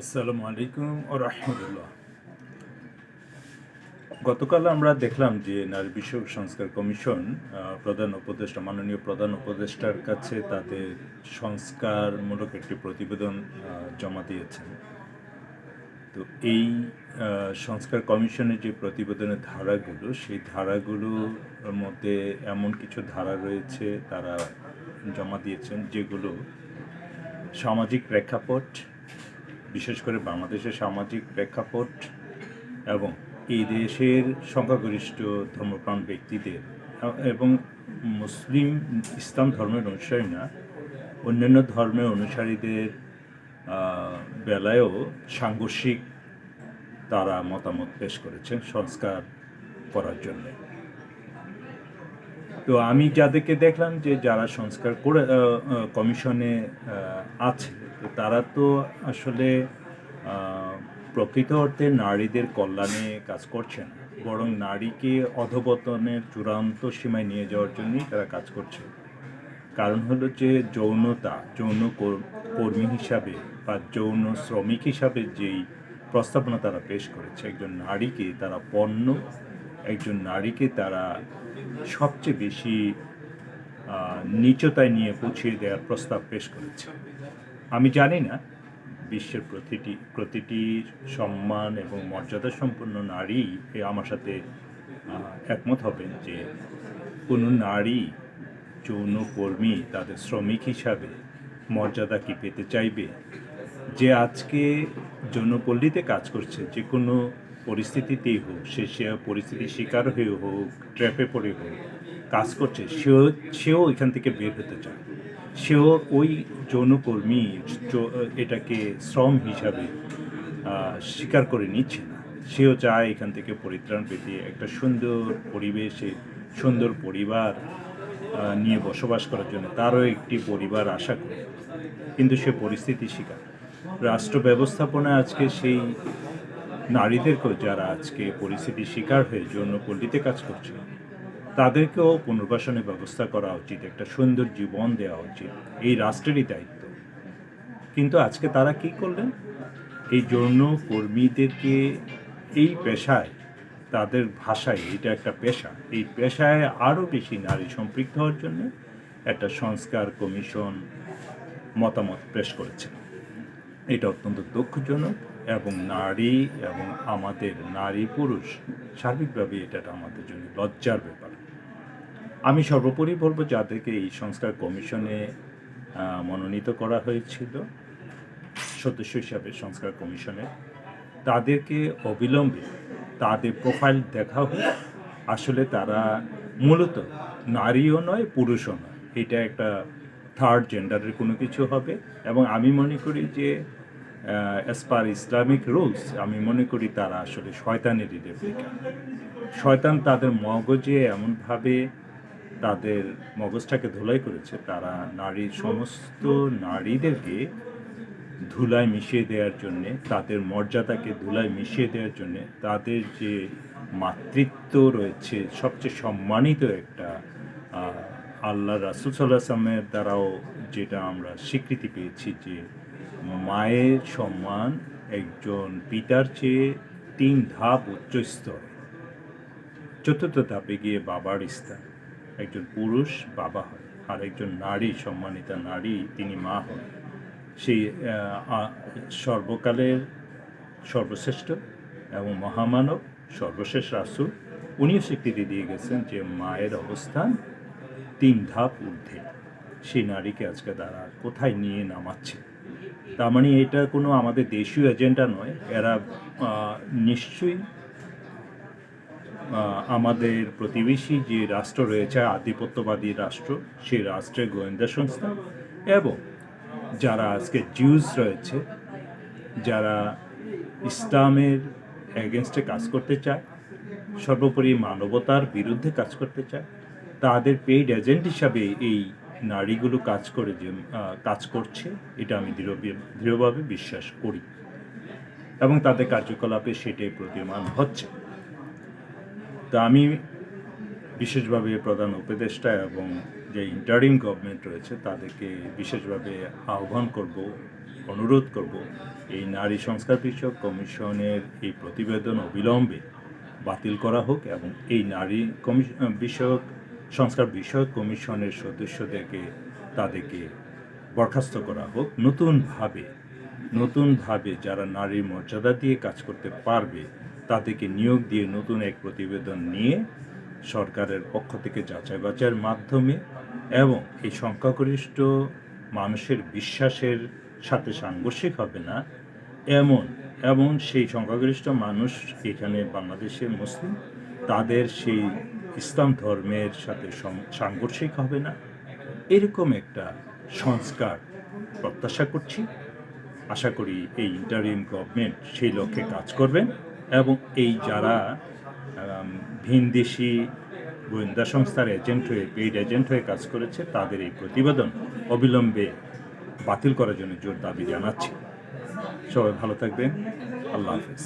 আসসালামু আলাইকুম ও রহমতুল্লাহ। গতকাল আমরা দেখলাম যে নারী বিষয়ক সংস্কার কমিশন প্রধান উপদেষ্টা, মাননীয় প্রধান উপদেষ্টার কাছে তাদের সংস্কারমূলক একটি প্রতিবেদন জমা দিয়েছেন। তো এই সংস্কার কমিশনের যে প্রতিবেদনের ধারাগুলো, সেই ধারাগুলোর মধ্যে এমন কিছু ধারা রয়েছে তারা জমা দিয়েছেন, যেগুলো সামাজিক প্রেক্ষাপট বিশেষ করে বাংলাদেশের সামাজিক প্রেক্ষাপট এবং এই দেশের সংখ্যাগরিষ্ঠ ধর্মপ্রাণ ব্যক্তিদের এবং মুসলিম ইসলাম ধর্মের অনুসারী না, অন্যান্য ধর্মের অনুসারীদের বেলায়ও সাংঘর্ষিক তারা মতামত পেশ করেছেন সংস্কার করার জন্য। তো আমি যাদেরকে দেখলাম যে যারা সংস্কার করে কমিশনে আছে, তো তারা তো আসলে প্রকৃত অর্থে নারীদের কল্যাণে কাজ করছেন বরং নারীকে অধপতনের চূড়ান্ত সীমায় নিয়ে যাওয়ার জন্যই তারা কাজ করছে। কারণ হলো যে যৌনতা, যৌন কর্মী হিসাবে বা যৌন শ্রমিক হিসাবে যেই প্রস্তাবনা তারা পেশ করেছে, একজন নারীকে তারা পণ্য একজন নারীকে তারা সবচেয়ে বেশি নিচতায় নিয়ে পৌঁছিয়ে দেওয়ার প্রস্তাব পেশ করেছে। আমি জানি না, বিশ্বের প্রতিটি প্রতিটি সম্মান এবং মর্যাদা সম্পন্ন নারী আমার সাথে একমত হবেন যে কোনো নারী, যৌন কর্মী তাদের শ্রমিক হিসাবে মর্যাদা কি পেতে চাইবে? যে আজকে যৌনপল্লীতে কাজ করছে, যে কোনো পরিস্থিতিতেই হোক, সে সে পরিস্থিতির শিকার হয়ে হোক, ট্র্যাপে পড়ে হোক, কাজ করছে, সেও সেও এখান থেকে বের হতে চায়। সেও ওই যৌনকর্মী এটাকে শ্রম হিসাবে স্বীকার করে নিচ্ছে না। সেও চায় এখান থেকে পরিত্রাণ পেতে একটা সুন্দর পরিবেশে, সুন্দর পরিবার নিয়ে বসবাস করার জন্য তারও একটি পরিবার আশা করে। কিন্তু সে পরিস্থিতি শিকার। রাষ্ট্র ব্যবস্থাপনা আজকে সেই নারীদেরকেও যারা আজকে পরিস্থিতির শিকার হয়ে যৌন পল্লীতে কাজ করছে, তাদেরকেও পুনর্বাসনের ব্যবস্থা করা উচিত, একটা সুন্দর জীবন দেওয়া উচিত। এই রাষ্ট্রেরই দায়িত্ব। কিন্তু আজকে তারা কি করলেন? এই যৌন কর্মীদেরকে এই পেশায়, তাদের ভাষায়, এটা একটা পেশা। এই পেশায় আরও বেশি নারী সম্পৃক্ত হওয়ার জন্য একটা সংস্কার কমিশন মতামত পেশ করেছে। এটা অত্যন্ত দুঃখজনক। এবং নারী এবং আমাদের নারী পুরুষ সার্বিকভাবে এটা আমাদের জন্য লজ্জার ব্যাপার। আমি সর্বোপরি বলব যাদেরকে এই সংস্কার কমিশনে মনোনীত করা হয়েছিল, সদস্য হিসাবে সংস্কার কমিশনে, তাদেরকে অবিলম্বে তাদের প্রোফাইল দেখা হোক। আসলে তারা মূলত নারীও নয়, পুরুষও নয়। এটা একটা থার্ড জেন্ডারের কোনো কিছু হবে। এবং আমি মনে করি যে অ্যাজ পার ইসলামিক রুলস আমি মনে করি তারা আসলে শয়তানেরই রেপ্লিকা শয়তান তাদের মগজে এমনভাবে তাদের মগজটাকে ধুলাই করেছে, তারা নারীর সমস্ত নারীদেরকে ধুলায় মিশিয়ে দেওয়ার জন্যে, তাদের মর্যাদাকে ধুলায় মিশিয়ে দেওয়ার জন্যে, তাদের যে মাতৃত্ব রয়েছে, সবচেয়ে সম্মানিত একটা আল্লাহ রাসুল সাল্লাহ আসলামের দ্বারাও যেটা আমরা স্বীকৃতি পেয়েছি যে মায়ের সম্মান একজন পিতার চেয়ে তিন ধাপ উচ্চ স্তরে চতুর্থ ধাপে গিয়ে বাবার স্থান। একজন পুরুষ বাবা হয়, আর একজন নারী, সম্মানিতা নারী, তিনি মা হন। সেই সর্বকালের সর্বশ্রেষ্ঠ এবং মহামানব, সর্বশেষ রাসুল, উনিও স্বীকৃতি দিয়ে গেছেন যে মায়ের অবস্থান তিন ধাপ ঊর্ধ্বে। সেই নারীকে আজকে তারা কোথায় নিয়ে নামাচ্ছে? তার মানে এটা কোনো আমাদের দেশীয় এজেন্ডা নয়। এরা নিশ্চয়ই আমাদের প্রতিবেশী যে রাষ্ট্র রয়েছে, আধিপত্যবাদী রাষ্ট্র সেই রাষ্ট্রের গোয়েন্দা সংস্থা এবং যারা আজকে জিউস রয়েছে, যারা ইসলামের এগেনস্টে কাজ করতে চায়, সর্বোপরি মানবতার বিরুদ্ধে কাজ করতে চায়, তাদের পেইড এজেন্ট হিসাবে এই নারীগুলো কাজ করে যে কাজ করছে, এটা আমি দৃঢ়, দৃঢ়ভাবে বিশ্বাস করি। এবং তাদের কার্যকলাপে সেটাই প্রতীয়মান হচ্ছে। তো আমি বিশেষভাবে প্রধান উপদেষ্টা এবং যে ইন্টারিম গভর্নমেন্ট রয়েছে, তাদেরকে বিশেষভাবে আহ্বান করব, অনুরোধ করব, এই নারী সংস্কার বিষয়ক কমিশনের এই প্রতিবেদন অবিলম্বে বাতিল করা হোক এবং এই নারী কমিশন বিষয়ক সংস্কার বিষয়ক কমিশনের সদস্যদেরকে তাদেরকে বরখাস্ত করা হোক। নতুনভাবে নতুনভাবে যারা নারীর মর্যাদা দিয়ে কাজ করতে পারবে, তাদেরকে নিয়োগ দিয়ে নতুন এক প্রতিবেদন নিয়ে সরকারের পক্ষ থেকে যাচাই বাছাইয়ের মাধ্যমে এবং এই সংখ্যাগরিষ্ঠ মানুষের বিশ্বাসের সাথে সাংঘর্ষিক হবে না। এমন এবং সেই সংখ্যাগরিষ্ঠ মানুষ এখানে বাংলাদেশের মুসলিম, তাদের সেই ইসলাম ধর্মের সাথে সাংঘর্ষিক হবে না। এরকম একটা সংস্কার প্রত্যাশা করছি। আশা করি এই ইন্টারিম গভর্নমেন্ট সেই লক্ষ্যে কাজ করবেন এবং এই যারা ভিনদেশি গোয়েন্দা সংস্থার এজেন্ট হয়ে পেইড এজেন্ট হয়ে কাজ করেছে, তাদের এই প্রতিবেদন অবিলম্বে বাতিল করার জন্য জোর দাবি জানাচ্ছি। সবাই ভালো থাকবেন। আল্লাহ হাফিজ।